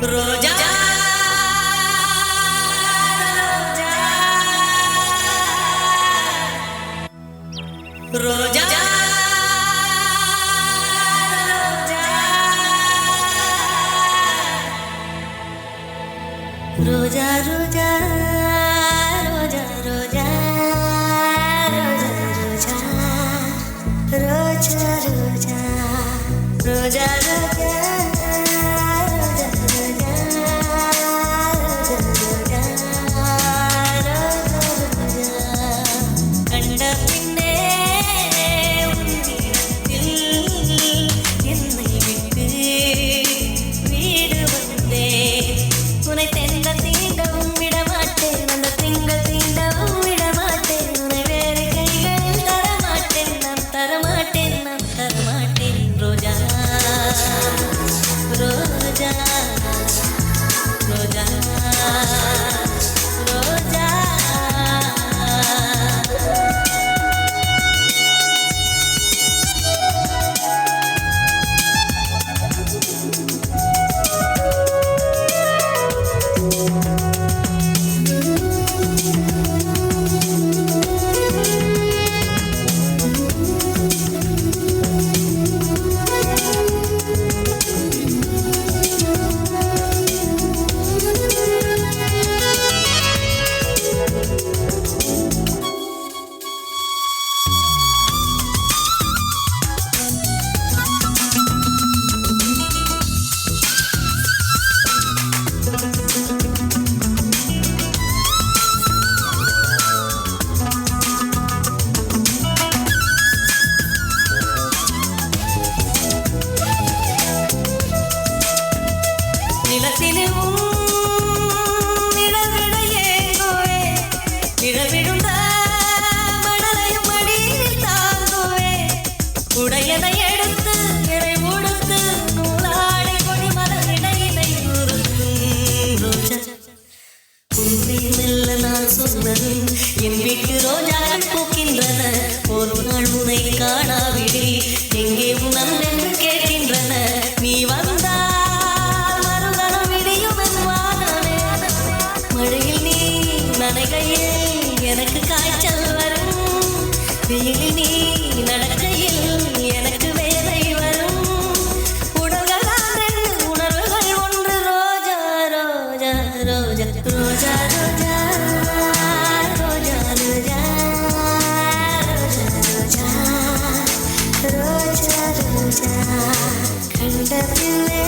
Roja Roja நிழல்விழுந்த மணலையும் மடியில் தாங்குவே உடையனை எடுத்து இறை உடுத்து நூலாடை கொடி மலரிடையினை உறுத்தும் மெல்ல நான் சொன்னது என் வீட்டு ரோஜாக்கள் பூக்கின்றன ஒரு நாள் உன்னை எங்கே என்று கேட்கின்றன நீ வந்தா மறுகணம் விடியும் மழையில் நீ நனைகையே எனக்கு காய்ச்சல் வரும். வெயிலில் நீ நடக்கையில் எனக்கு வேலை வரும். உடல்கள் உணர்வுகள் ஒன்று. ரோஜா ரோஜா ரோஜா ரோஜா ரோஜா ரோஜா ரோஜா ரோஜா ரோஜா ரோஜா. கண்ட பிள்ளை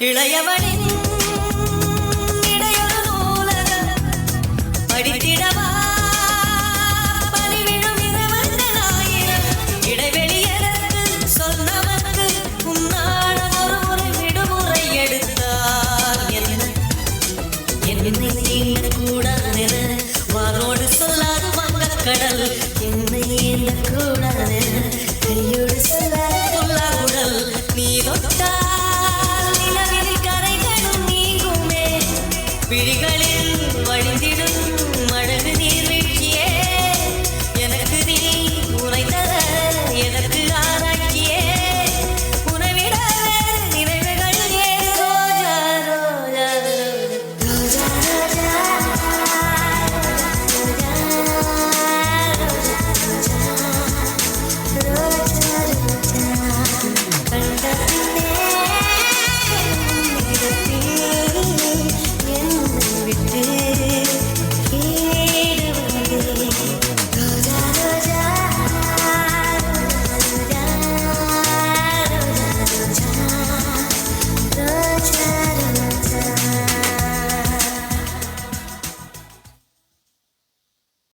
இளையவனின் இடையொரு நூலகம் படித்திட